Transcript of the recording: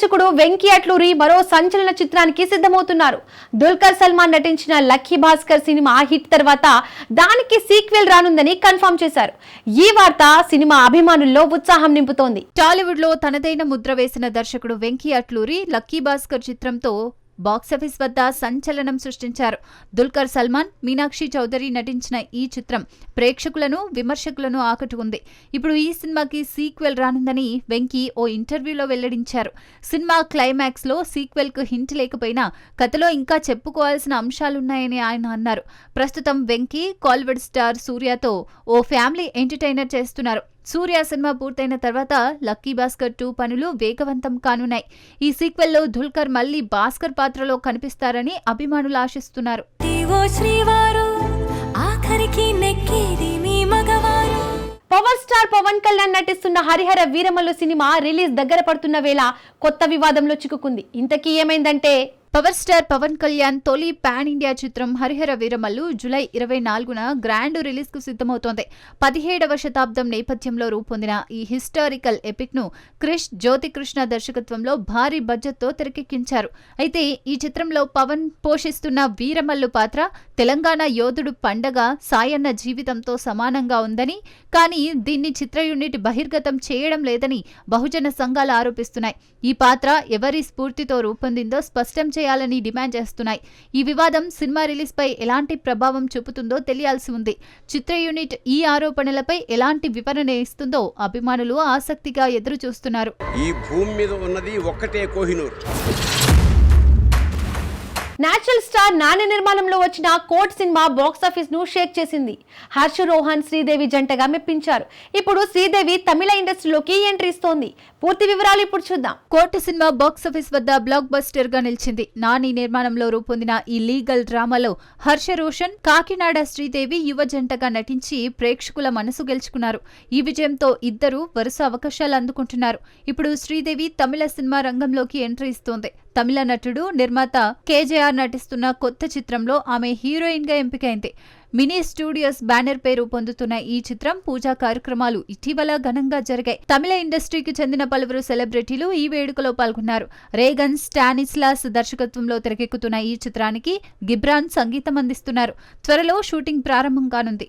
దర్శకుడు వెంకీ అట్లూరి మరో సంచలన చిత్రానికి సిద్ధమవుతున్నారు. దుల్కర్ సల్మాన్ నటించిన లక్కీ భాస్కర్ సినిమా హిట్ తర్వాత దానికి సీక్వెల్ రానుందని కన్ఫర్మ్ చేశారు. ఈ వార్త సినిమా అభిమానుల్లో ఉత్సాహం నింపుతోంది. టాలీవుడ్లో తనదైన ముద్ర వేసిన దర్శకుడు వెంకీ అట్లూరి లక్కీ భాస్కర్ చిత్రంతో బాక్సాఫీస్ వద్ద సంచలనం సృష్టించారు. దుల్కర్ సల్మాన్ మీనాక్షి చౌదరి నటించిన ఈ చిత్రం ప్రేక్షకులను విమర్శకులను ఆకట్టుకుంది. ఇప్పుడు ఈ సినిమాకి సీక్వెల్ రానుందని వెంకీ ఓ ఇంటర్వ్యూలో వెల్లడించారు. సినిమా క్లైమాక్స్లో సీక్వెల్కు హింట్ లేకపోయినా కథలో ఇంకా చెప్పుకోవాల్సిన అంశాలున్నాయని ఆయన అన్నారు. ప్రస్తుతం వెంకీ కాల్వెడ్ స్టార్ సూర్యతో ఓ ఫ్యామిలీ ఎంటర్టైనర్ చేస్తున్నారు. సూర్య సినిమా పూర్తయిన తర్వాత లక్కీ భాస్కర్ టూ పనులు వేగవంతం కానున్నాయి. ఈ సీక్వెల్లో దుల్కర్ మళ్ళీ భాస్కర్ పాత్రలో కనిపిస్తారని అభిమానులు ఆశిస్తున్నారు. ఓ శ్రీవారు ఆఖరికి నెక్కేది మీ మగవారు. పవర్ స్టార్ పవన్ కళ్యాణ్ నటిస్తున్న హరిహర వీరమల్లు సినిమా రిలీజ్ దగ్గర పడుతున్న వేళ కొత్త వివాదంలో చిక్కుకుంది. ఇంతకీ ఏమైందంటే పవర్ స్టార్ పవన్ కళ్యాణ్ తొలి పాన్ ఇండియా చిత్రం హరిహర వీరమల్లు జూలై ఇరవై నాలుగున గ్రాండ్ రిలీజ్కు సిద్ధమవుతోంది. పదిహేడవ శతాబ్దం నేపథ్యంలో రూపొందిన ఈ హిస్టారికల్ ఎపిక్ను క్రిష్ జ్యోతికృష్ణ దర్శకత్వంలో భారీ బడ్జెట్తో తెరకెక్కించారు. అయితే ఈ చిత్రంలో పవన్ పోషిస్తున్న వీరమల్లు పాత్ర తెలంగాణ యోధుడు పండగ సాయన్న జీవితంతో సమానంగా ఉందని కానీ దీన్ని చిత్ర యూనిట్ బహిర్గతం చేయడం లేదని బహుజన సంఘాలు ఆరోపిస్తున్నాయి. ఈ పాత్ర ఎవరి స్ఫూర్తితో రూపొందిందో స్పష్టం చేయాలని డిమాండ్ చేస్తున్నాయి. ఈ వివాదం సినిమా రిలీజ్ పై ఎలాంటి ప్రభావం చూపుతుందో తెలియాల్సి ఉంది. చిత్ర యూనిట్ ఈ ఆరోపణలపై ఎలాంటి వివరణ ఇస్తుందో అభిమానులు ఆసక్తిగా ఎదురు చూస్తున్నారు ఈ భూమి మీద ఉన్నది ఒక్కటే కోహినూర్. నేచురల్ స్టార్ నాని నిర్మాణంలో వచ్చిన కోట్ సినిమా బాక్స్ ఆఫీస్ను షేక్ చేసింది. హర్ష రోహన్ శ్రీదేవి జంటగా మెప్పించారు. ఇప్పుడు శ్రీదేవి తమిళ ఇండస్ట్రీలోకి ఎంట్రీ ఇస్తోంది. పూర్తి వివరాలు ఇప్పుడు చూద్దాం. కోట్ సినిమా బాక్సాఫీస్ వద్ద బ్లాక్ బస్టర్గా నిలిచింది. నాని నిర్మాణంలో రూపొందిన ఈ లీగల్ డ్రామాలో హర్ష రోషన్ కాకినాడ శ్రీదేవి యువ జంటగా నటించి ప్రేక్షకుల మనసు గెలుచుకున్నారు. ఈ విజయంతో ఇద్దరు వరుస అవకాశాలు అందుకుంటున్నారు. ఇప్పుడు శ్రీదేవి తమిళ సినిమా రంగంలోకి ఎంట్రీ ఇస్తోంది. తమిళ నటుడు నిర్మాత కేజేఆర్ నటిస్తున్న కొత్త చిత్రంలో ఆమె హీరోయిన్గా ఎంపికైంది. మినీ స్టూడియోస్ బ్యానర్ పేరు రూపొందుతున్న ఈ చిత్రం పూజా కార్యక్రమాలు ఇటీవల ఘనంగా జరిగాయి. తమిళ ఇండస్ట్రీకి చెందిన పలువురు సెలబ్రిటీలు ఈ వేడుకలో పాల్గొన్నారు. రేగన్ స్టానిస్లాస్ దర్శకత్వంలో తెరకెక్కుతున్న ఈ చిత్రానికి గిబ్రాన్ సంగీతం అందిస్తున్నారు. త్వరలో షూటింగ్ ప్రారంభం కానుంది.